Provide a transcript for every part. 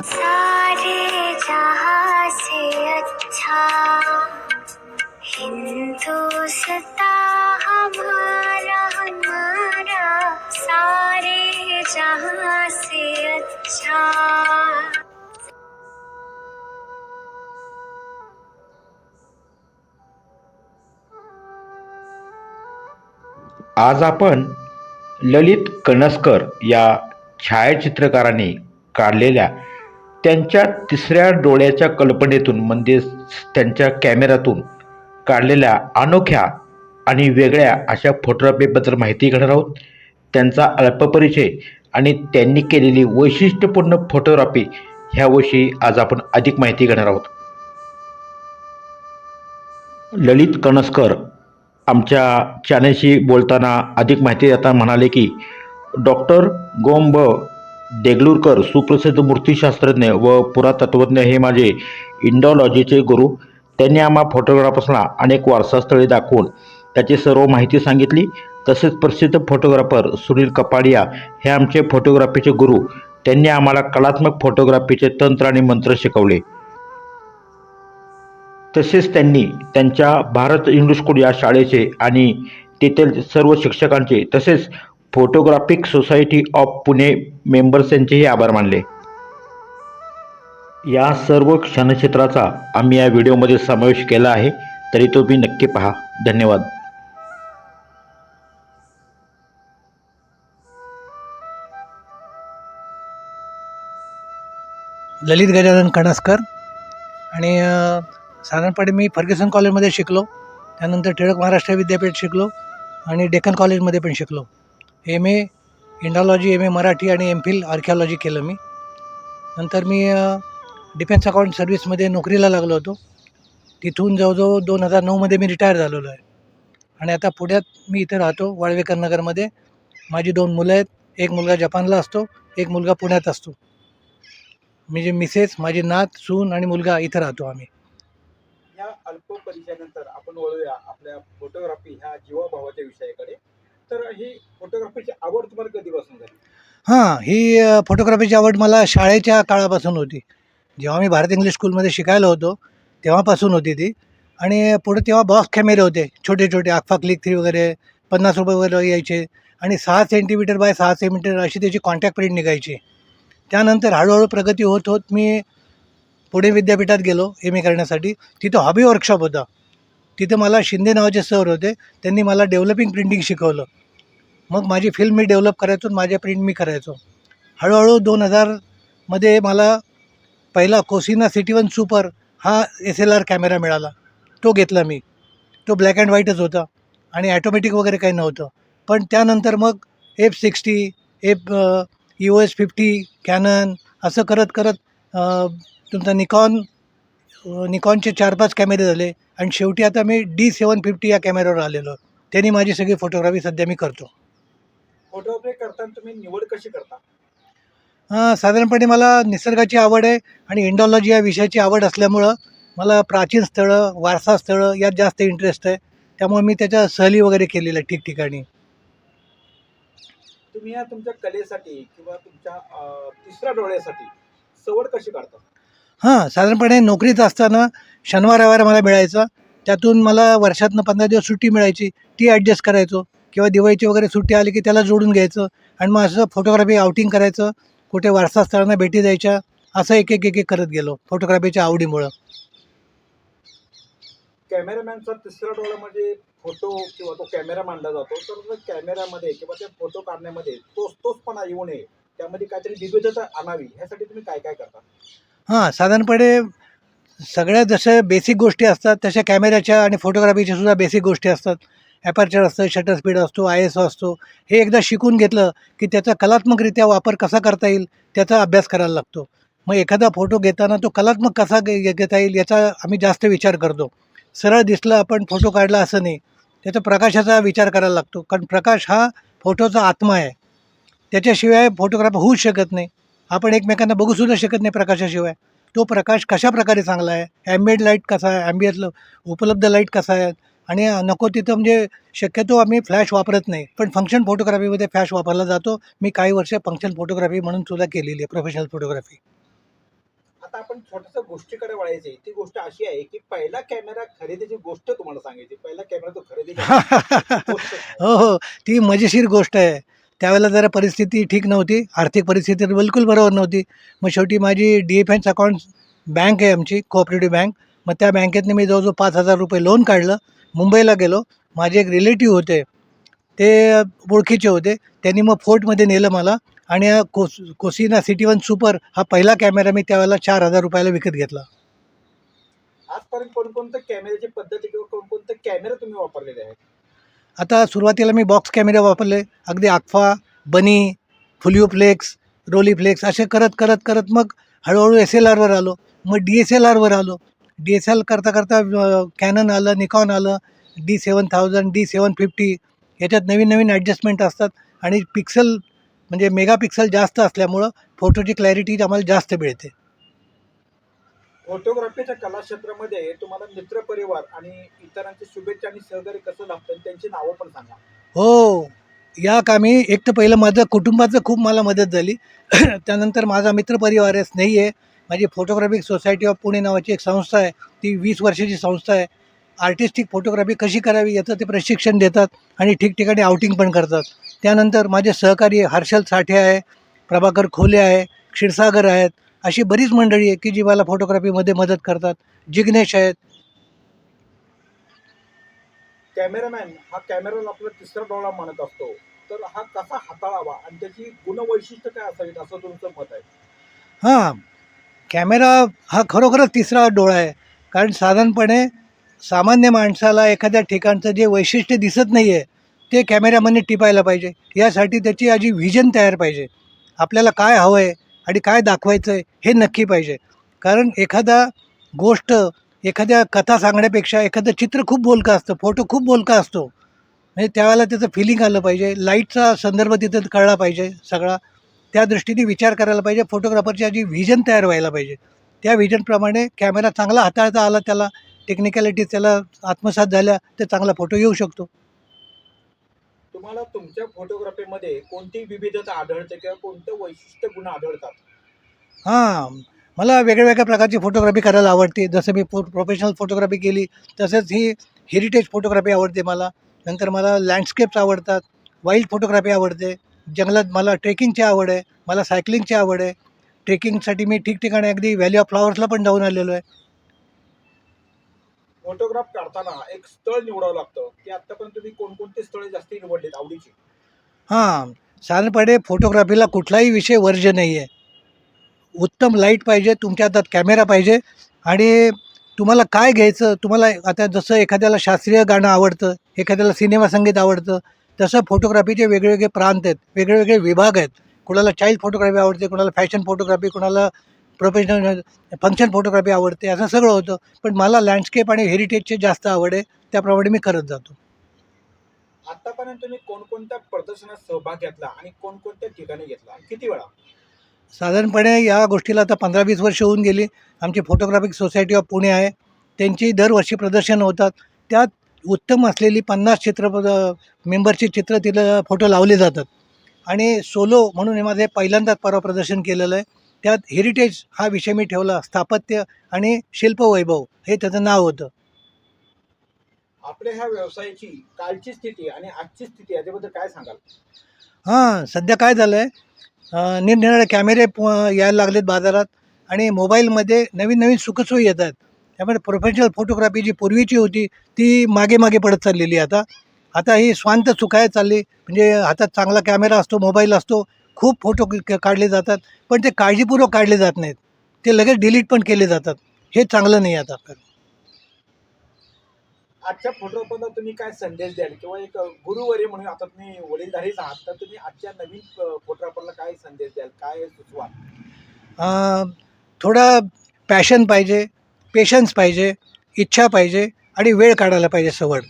सारे जहां से अच्छा। हिंदुस्ता हमारा हमारा सारे जहां से अच्छा। आज आपण ललित कणसकर या छायाचित्रकाराने काढलेल्या त्यांच्या तिसऱ्या डोळ्याच्या कल्पनेतून म्हणजे त्यांच्या कॅमेऱ्यातून काढलेल्या अनोख्या आणि वेगळ्या अशा फोटोग्राफीबद्दल माहिती घेणार आहोत. त्यांचा अल्पपरिचय आणि त्यांनी केलेली वैशिष्ट्यपूर्ण फोटोग्राफी ह्याविषयी आज आपण अधिक माहिती घेणार आहोत. ललित कणसकर आमच्या चॅनलशी बोलताना अधिक माहिती देताना म्हणाले की डॉक्टर गोंब देगलूरकर सुप्रसिद्ध मूर्तिशास्त्रज्ञ व पुरातत्वज्ञ हे माझे इंडॉलॉजीचे गुरु. त्यांनी आम्हा फोटोग्राफर्सना अनेक वारसास्थळे दाखवून त्याची सर्व माहिती सांगितली. तसेच प्रसिद्ध फोटोग्राफर सुनील कपाडिया हे आमचे फोटोग्राफीचे गुरु. त्यांनी आम्हाला कलात्मक फोटोग्राफीचे तंत्र आणि मंत्र शिकवले. तसेच त्यांनी त्यांच्या भारत इंग्लिश स्कूल या शाळेचे आणि तेथील सर्व शिक्षकांचे तसेच photographic society of Pune members यांचेही आभार मानले. या सर्व क्षणचित्राचा आम्ही या व्हिडिओमध्ये समावेश केला आहे तरी तो तुम्ही नक्की पहा. धन्यवाद. ललित गजानन कणसकर आणि साधारणपणे मी फर्ग्युसन कॉलेजमध्ये शिकलो त्यानंतर टिळक महाराष्ट्र विद्यापीठ शिकलो आणि डेक्कन कॉलेजमध्ये पण शिकलो. M A Indology M A Marathi आणि एम फिल आर्किओलॉजी केलं मी. नंतर मी डिफेन्स अकाउंट सर्व्हिसमध्ये नोकरीला लागलो होतो. तिथून जवळजवळ दोन हजार नऊमध्ये मी रिटायर झालेलो आहे. आणि आता पुण्यात मी इथं राहतो वाळवेकर नगरमध्ये. माझी दोन मुलं आहेत. एक मुलगा जपानला असतो एक मुलगा पुण्यात असतो. म्हणजे मिसेस माझी नात सून आणि मुलगा इथं राहतो आम्ही. या अल्प परिचयानंतर आपण वळूया आपल्या फोटोग्राफी ह्या जीवाभावाच्या विषयाकडे. तर ही फोटोग्राफीची आवड तुम्हाला कधीपासून झाली? हां ही फोटोग्राफीची आवड मला शाळेच्या काळापासून होती. जेव्हा मी भारत इंग्लिश स्कूलमध्ये शिकायला होतो तेव्हापासून होती ती. आणि पुढे तेव्हा बॉक्स कॅमेरे होते छोटे छोटे आखफा क्लिक थ्री वगैरे पन्नास रुपये वगैरे यायचे. आणि सहा सेंटीमीटर बाय सहा सेंटीमीटर अशी त्याची कॉन्टॅक्ट प्रिंट निघायची. त्यानंतर हळूहळू प्रगती होत होत मी पुणे विद्यापीठात गेलो एम ए करण्यासाठी. तिथं हॉबी वर्कशॉप होता. तिथं मला शिंदे नावाचे सर होते. त्यांनी मला डेव्हलपिंग प्रिंटिंग शिकवलं. मग माझी फिल्म मी डेव्हलप करायचो आणि माझ्या प्रिंट मी करायचो. हळूहळू दोन हजारमध्ये मला पहिला कोसिना सिटी वन सुपर हा एस एल आर कॅमेरा मिळाला. तो घेतला मी. तो ब्लॅक अँड व्हाईटच होता आणि ॲटोमॅटिक वगैरे काही नव्हतं. पण त्यानंतर मग F sixty F U O S fifty Canon असं करत करत तुमचा निकॉन निकॉनचे चार पाच कॅमेरे झाले आणि शेवटी आता मी डी सेवन फिफ्टी या कॅमेऱ्यावर आलेलो. त्यांनी माझी सगळी फोटोग्राफी सध्या मी करतो. फोटोग्राफी करताना तुम्ही निवड कशी करता? साधारणपणे मला निसर्गाची आवड आहे आणि इंडॉलॉजी या विषयाची आवड असल्यामुळं मला प्राचीन स्थळं वारसा स्थळं यात जास्त इंटरेस्ट आहे. त्यामुळे मी त्याच्या सहली वगैरे केलेल्या ठिकठिकाणी. तुम्ही या तुमच्या कलेसाठी किंवा तुमच्या तिसऱ्या डोळ्यासाठी सवड कशी काढता? हां साधारणपणे नोकरीत असताना शनिवार रविवार मला मिळायचा. त्यातून मला वर्षातनं पंधरा दिवस सुट्टी मिळायची ती ॲडजस्ट करायचो. किंवा दिवाळीची वगैरे सुट्टी आली की त्याला जोडून घ्यायचं. आणि मग असं फोटोग्राफी आउटिंग करायचं. कुठे वारसा स्थळांना भेटी द्यायच्या. असं एक एक एक एक करत गेलो फोटोग्राफीच्या आवडीमुळं. कॅमेरामॅनचा तिसरा डोळा म्हणजे फोटो किंवा तो कॅमेरा मांडला जातो. तर कॅमेऱ्यामध्ये किंवा त्या फोटो काढण्यामध्ये तोच तोचपणा येऊ नये. त्यामध्ये काहीतरी विविधता आणावी. ह्यासाठी तुम्ही काय काय करता? हां साधारणपणे सगळ्या जशा बेसिक गोष्टी असतात तशा कॅमेऱ्याच्या आणि फोटोग्राफीच्या सुद्धा बेसिक गोष्टी असतात. ॲपर्चर असतं शटर स्पीड असतो आय एस ओ असतो. हे एकदा शिकून घेतलं की त्याचा कलात्मकरित्या वापर कसा करता येईल त्याचा अभ्यास करायला लागतो. मग एखादा फोटो घेताना तो कलात्मक कसा घे घेता येईल याचा आम्ही जास्त विचार करतो. सरळ दिसलं आपण फोटो काढला असं नाही. त्याचा प्रकाशाचा विचार करायला लागतो. कारण प्रकाश हा फोटोचा आत्मा आहे. त्याच्याशिवाय फोटोग्राफ होऊच शकत नाही. आपण एकमेकांना बघूसुद्धा शकत नाही प्रकाशाशिवाय. तो प्रकाश कशा प्रकारे चांगला आहे? ॲम्बिएड लाइट कसा आहे? ॲम्बियंट उपलब्ध लाइट कसा आहे? आणि नको तिथं म्हणजे शक्यतो आम्ही फ्लॅश वापरत नाही. पण फंक्शन फोटोग्राफीमध्ये फ्लॅश वापरला जातो. मी काही वर्ष फंक्शन फोटोग्राफी म्हणून सुद्धा केलेली आहे प्रोफेशनल फोटोग्राफी आता आपण छोट्याशा गोष्टीकडे वळायचे ती गोष्ट अशी आहे की पहिला कॅमेरा खरेदीची गोष्ट तुम्हाला सांगायची. पहिला कॅमेरा तो खरेदी? हो हो. ती मजेशीर गोष्ट आहे. त्यावेळेला जरा परिस्थिती ठीक नव्हती. आर्थिक परिस्थिती बिलकुल बरोबर नव्हती. मग शेवटी माझी डी एफ एन्स अकाउंट बँक आहे आमची कोऑपरेटिव्ह बँक मग त्या बँकेतनं मी जवळजवळ पाच हजार रुपये लोन काढलं. मुंबईला गेलो. माझे एक रिलेटिव्ह होते ते ओळखीचे होते. त्यांनी मग फोर्टमध्ये नेलं मला आणि हा Cos Cosina CT one super हा पहिला कॅमेरा मी त्यावेळेला चार हजार रुपयाला विकत घेतला. आजपर्यंत कोणकोणत्या कॅमेऱ्याची पद्धती किंवा कोणकोणते कॅमेरे तुम्ही वापरलेले आहेत? आता सुरुवातीला मी बॉक्स कॅमेरे वापरले. अगदी आक्फा बनी फ्लेक्स रोलीफ्लेक्स असे करत करत करत मग हळूहळू एस एल आरवर आलो. मग डी एस एल आरवर आलो. डी एस एल करता करता कॅनन आलं निकॉन आलं D seven thousand D seven fifty याच्यात नवीन नवीन ॲडजस्टमेंट असतात. आणि पिक्सल म्हणजे मेगा पिक्सल जास्त असल्यामुळं फोटोची क्लॅरिटी आम्हाला जास्त मिळते. फोटोग्राफीच्या कलाक्षेत्रामध्ये तुम्हाला मित्रपरिवार आणि इतरांची शुभेच्छा आणि सहकार्य कसं लागतं त्यांची नावं पण सांगा. हो या कामी एक तर पहिलं माझं कुटुंबाचं खूप मला मदत झाली. त्यानंतर माझा मित्रपरिवार आहे स्नेही आहे. माझी फोटोग्राफिक सोसायटी ऑफ पुणे नावाची एक संस्था आहे. ती वीस वर्षाची संस्था आहे. आर्टिस्टिक फोटोग्राफी कशी करावी याचं ते प्रशिक्षण देतात आणि ठिकठिकाणी आउटिंग पण करतात. त्यानंतर माझे सहकारी हर्षल साठे आहे प्रभाकर खोले आहे क्षीरसागर आहेत अशी बरीच मंडळी आहे की जी मला फोटोग्राफीमध्ये मदत करतात. जिग्नेश आहेत. कॅमेरामॅन हा कॅमेराला आपला तिसरा डोळा मानत असतो. तर हा कसा हाताळावा आणि त्याची गुणवैशिष्ट्य काय असावीत असं तुमचं मत आहे? हां कॅमेरा हा खरोखरच तिसरा डोळा आहे. कारण साधारणपणे सामान्य माणसाला एखाद्या ठिकाणचं जे वैशिष्ट्य दिसत नाही आहे ते कॅमेऱ्यामध्ये टिपायला पाहिजे. यासाठी त्याची आजी व्हिजन तयार पाहिजे. आपल्याला काय हवं आहे आणि काय दाखवायचं आहे हे नक्की पाहिजे. कारण एखादा गोष्ट एखाद्या कथा सांगण्यापेक्षा एखादं चित्र खूप बोलकं असतं फोटो खूप बोलका असतो. म्हणजे त्यावेळेला त्याचं फिलिंग आलं पाहिजे. लाईटचा संदर्भ तिथं कळला पाहिजे सगळा. त्या दृष्टीने विचार करायला पाहिजे. फोटोग्राफरची आधी व्हिजन तयार व्हायला पाहिजे. त्या व्हिजनप्रमाणे कॅमेरा चांगला हाताळता आला त्याला टेक्निकॅलिटीज त्याला आत्मसात झाल्या तर चांगला फोटो येऊ शकतो. तुम्हाला तुमच्या फोटोग्राफीमध्ये कोणती विविधता आढळते किंवा कोणतं वैशिष्ट्य गुण आढळतात? हां मला वेगळ्या प्रकारची फोटोग्राफी करायला आवडते. जसं मी फो प्रोफेशनल फोटोग्राफी केली तसंच ही हेरिटेज फोटोग्राफी आवडते मला. नंतर मला लँडस्केप्स आवडतात वाईल्ड फोटोग्राफी आवडते. जंगलात मला ट्रेकिंगची आवड आहे मला सायकलिंगची आवड आहे. ट्रेकिंगसाठी मी ठिकठिकाणी अगदी व्हॅली ऑफ फ्लॉवर्सला पण जाऊन आलेलो आहे. फोटोग्राफ काढताना एक स्थळ निवडावं लागतं की आतापर्यंत तुम्ही कोणकोणती स्थळे जास्त निवडलीत आवडीची? हां साधारणपणे फोटोग्राफीला कुठलाही विषय वर्ज्य नाही आहे उत्तम लाइट पाहिजे तुमच्या हातात कॅमेरा पाहिजे आणि तुम्हाला काय घ्यायचं तुम्हाला आता जसं एखाद्याला शास्त्रीय गाणं आवडतं एखाद्याला सिनेमा संगीत आवडतं तसं फोटोग्राफीचे वेगवेगळे प्रांत आहेत वेगवेगळे विभाग आहेत. कुणाला चाइल्ड फोटोग्राफी आवडते कुणाला फॅशन फोटोग्राफी कुणाला प्रोफेशनल फंक्शन फोटोग्राफी आवडते असं सगळं होतं. पण मला लँडस्केप आणि हेरिटेजचे जास्त आवड आहे त्याप्रमाणे मी करत जातो. आतापर्यंत तुम्ही कोणकोणत्या प्रदर्शनात सहभाग घेतला आणि कोणकोणत्या ठिकाणी घेतला? किती वेळा? साधारणपणे या गोष्टीला आता पंधरा वीस वर्ष होऊन गेली. आमची फोटोग्राफिक सोसायटी ऑफ पुणे आहे. त्यांची दरवर्षी प्रदर्शन होतात. त्यात उत्तम असलेली पन्नास चित्र मेंबरची चित्र तिला फोटो लावले जातात. आणि सोलो म्हणून हे माझं पहिल्यांदाच परवा प्रदर्शन केलेलं आहे. त्यात हेरिटेज हा विषय मी ठेवला स्थापत्य आणि शिल्पवैभव हे त्याचं नाव होतं. आपल्या ह्या व्यवसायाची कालची स्थिती आणि आजची स्थिती याच्याबद्दल काय सांगाल? हां सध्या काय झालं आहे निरनिराळे कॅमेरे प यायला लागलेत बाजारात आणि मोबाईलमध्ये नवीन नवीन सुखसोयी येतात त्यामुळे प्रोफेशनल फोटोग्राफी जी पूर्वीची होती ती मागे मागे पडत चाललेली आता. आता ही स्वांत चुकायला चालली. म्हणजे हातात चांगला कॅमेरा असतो मोबाईल असतो खूप फोटो काढले जातात. पण ते काळजीपूर्वक काढले जात नाहीत. ते लगेच डिलीट पण केले जातात. हे चांगलं नाही आता आजच्या फोटोग्राफरला तुम्ही काय संदेश द्याल? किंवा एक गुरुवर्य म्हणून आता तुम्ही वडीलधारीच आहात तर तुम्ही आजच्या नवीन फोटोग्राफरला काय संदेश द्याल? काय सुचवा थोडा पॅशन पाहिजे. पेशन्स पाहिजे इच्छा पाहिजे आणि वेळ काढायला पाहिजे सवड.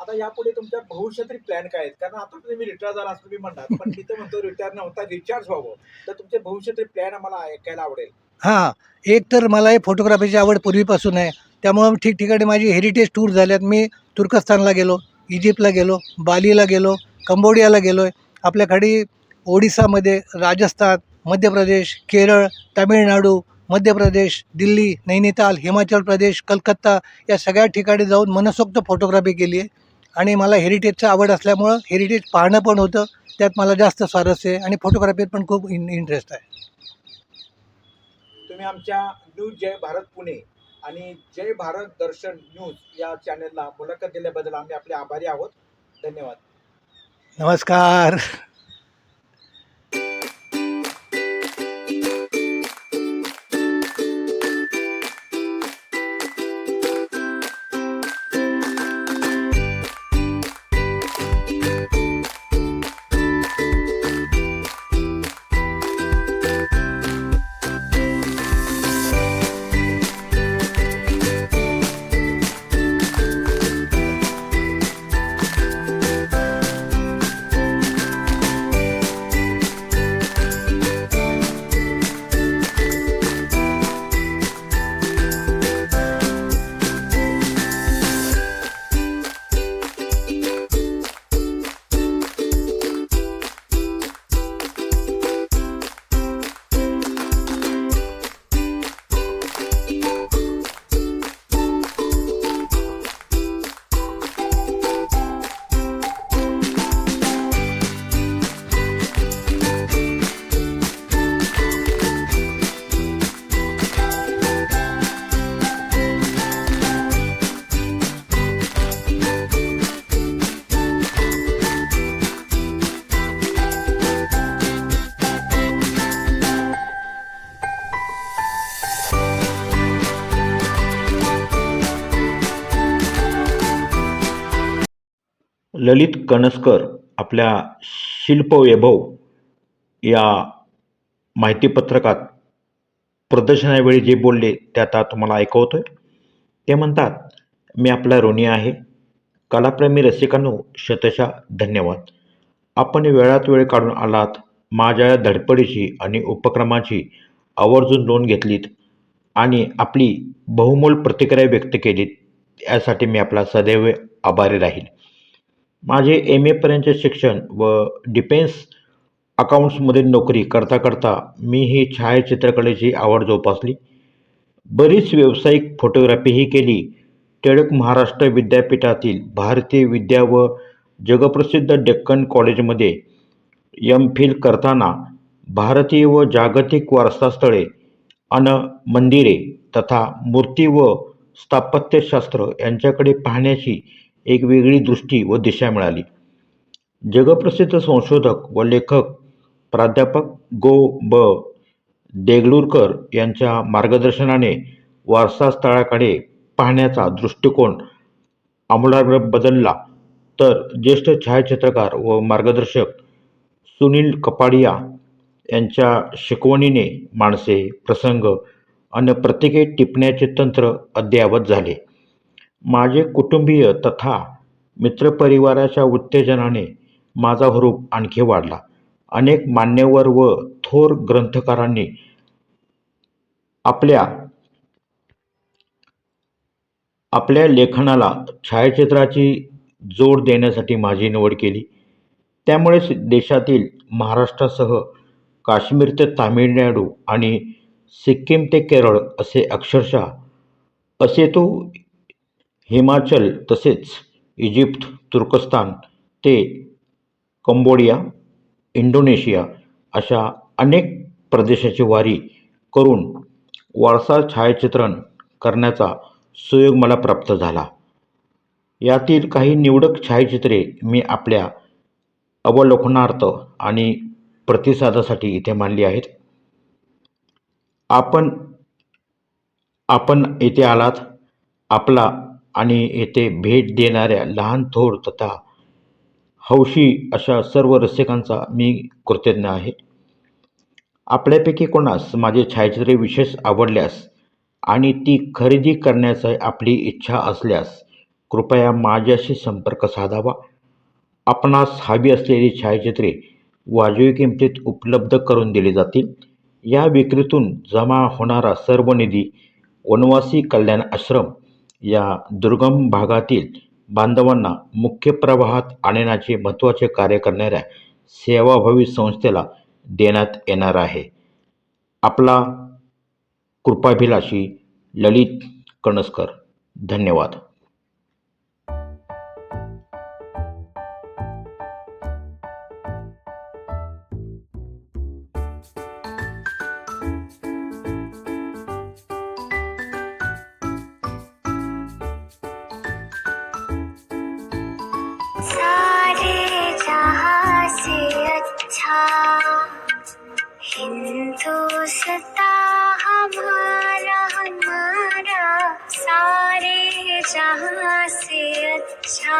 आता यापुढे तुमच्या भविष्यातील प्लॅन काय आहेत? कारण आता तुम्ही रिटायर झाला असं तुम्ही म्हणतात पण तर म्हणतो रिटायर न होता रिचार्ज व्हावं. तर तुमचे भविष्यातील प्लॅन आम्हाला ऐकायला आवडेल. हां एक तर मला हे फोटोग्राफीची आवड पूर्वीपासून आहे. त्यामुळं ठिकठिकाणी माझी हेरिटेज टूर झाल्यात मी तुर्कस्तानला गेलो इजिप्तला गेलो बालीला गेलो कंबोडियाला गेलो आहे आपल्याकडे ओडिसामध्ये राजस्थान मध्य प्रदेश केरळ तामिळनाडू मध्य प्रदेश दिल्ली नैनिताल हिमाचल प्रदेश कलकत्ता या सगळ्या ठिकाणी जाऊन मनसोक्त फोटोग्राफी केली आहे. आणि मला हेरिटेजचं आवड असल्यामुळं हेरिटेज पाहणं पण होतं. त्यात मला जास्त स्वारस्य आहे आणि फोटोग्राफीत पण खूप इन इंटरेस्ट आहे. तुम्ही आमच्या न्यूज जय भारत पुणे आणि जय भारत दर्शन न्यूज या चॅनेलला मुलाखत दिल्याबद्दल आम्ही आपले आभारी आहोत. धन्यवाद. नमस्कार. कणसकर आपल्या शिल्पवैभव या माहितीपत्रकात प्रदर्शनावेळी जे बोलले ते आता तुम्हाला ऐकवतोय. ते म्हणतात मी आपला ऋणी आहे. कलाप्रेमी रसिकांनो शतशा धन्यवाद. आपण वेळात वेळ काढून आलात माझ्या या धडपडीची आणि उपक्रमाची आवर्जून नोंद घेतलीत आणि आपली बहुमोल प्रतिक्रिया व्यक्त केलीत. यासाठी मी आपला सदैव आभारी राहील. माझे एम एपर्यंतचे शिक्षण व डिफेन्स अकाऊंट्समध्ये नोकरी करता करता मी ही छायाचित्रकलेची आवड जोपासली. बरीच व्यावसायिक फोटोग्राफीही केली. टिळक महाराष्ट्र विद्यापीठातील भारतीय विद्या व जगप्रसिद्ध डेक्कन कॉलेजमध्ये एम फिल करताना भारतीय व जागतिक वारसास्थळे अन मंदिरे तथा मूर्ती व स्थापत्यशास्त्र यांच्याकडे पाहण्याची एक वेगळी दृष्टी व दिशा मिळाली. जगप्रसिद्ध संशोधक व लेखक प्राध्यापक गो ब. देगलूरकर यांच्या मार्गदर्शनाने वारसास्थळाकडे पाहण्याचा दृष्टिकोन आमूलाग्र बदलला. तर ज्येष्ठ छायाचित्रकार व मार्गदर्शक सुनील कपाडिया यांच्या शिकवणीने माणसे प्रसंग आणि प्रत्येके टिपण्याचे तंत्र अद्ययावत झाले. माझे कुटुंबीय तथा मित्रपरिवाराच्या उत्तेजनाने माझा हुरूप आणखी वाढला. अनेक मान्यवर व थोर ग्रंथकारांनी आपल्या आपल्या लेखनाला छायाचित्राची जोड देण्यासाठी माझी निवड केली. त्यामुळेच देशातील महाराष्ट्रासह काश्मीर ते तामिळनाडू आणि सिक्कीम ते केरळ असे अक्षरशः असे तो हिमाचल तसेच इजिप्त तुर्कस्तान ते कंबोडिया इंडोनेशिया अशा अनेक प्रदेशाची वारी करून वारसा छायाचित्रण करण्याचा सुयोग मला प्राप्त झाला. यातील काही निवडक छायाचित्रे मी आपल्या अवलोकनार्थ आणि प्रतिसादासाठी इथे मांडली आहेत. आपण आपण इथे आलात. आपला आणि येथे भेट देणाऱ्या लहान थोर तथा हौशी अशा सर्व रसिकांचा मी कृतज्ञ आहे. आपल्यापैकी कोणास माझे छायाचित्रे विशेष आवडल्यास आणि ती खरेदी करण्याची आपली इच्छा असल्यास कृपया माझ्याशी संपर्क साधावा. आपणास हवी असलेली छायाचित्रे वाजवी किमतीत उपलब्ध करून दिली जातील. या विक्रीतून जमा होणारा सर्व निधी वनवासी कल्याण आश्रम या दुर्गम भागातील बांधवांना मुख्य प्रवाहात आणण्याचे महत्त्वाचे कार्य करणाऱ्या सेवाभावी संस्थेला देण्यात येणार आहे. आपला कृपाभिलाषी ललित कणसकर. धन्यवाद. जहाँ से अच्छा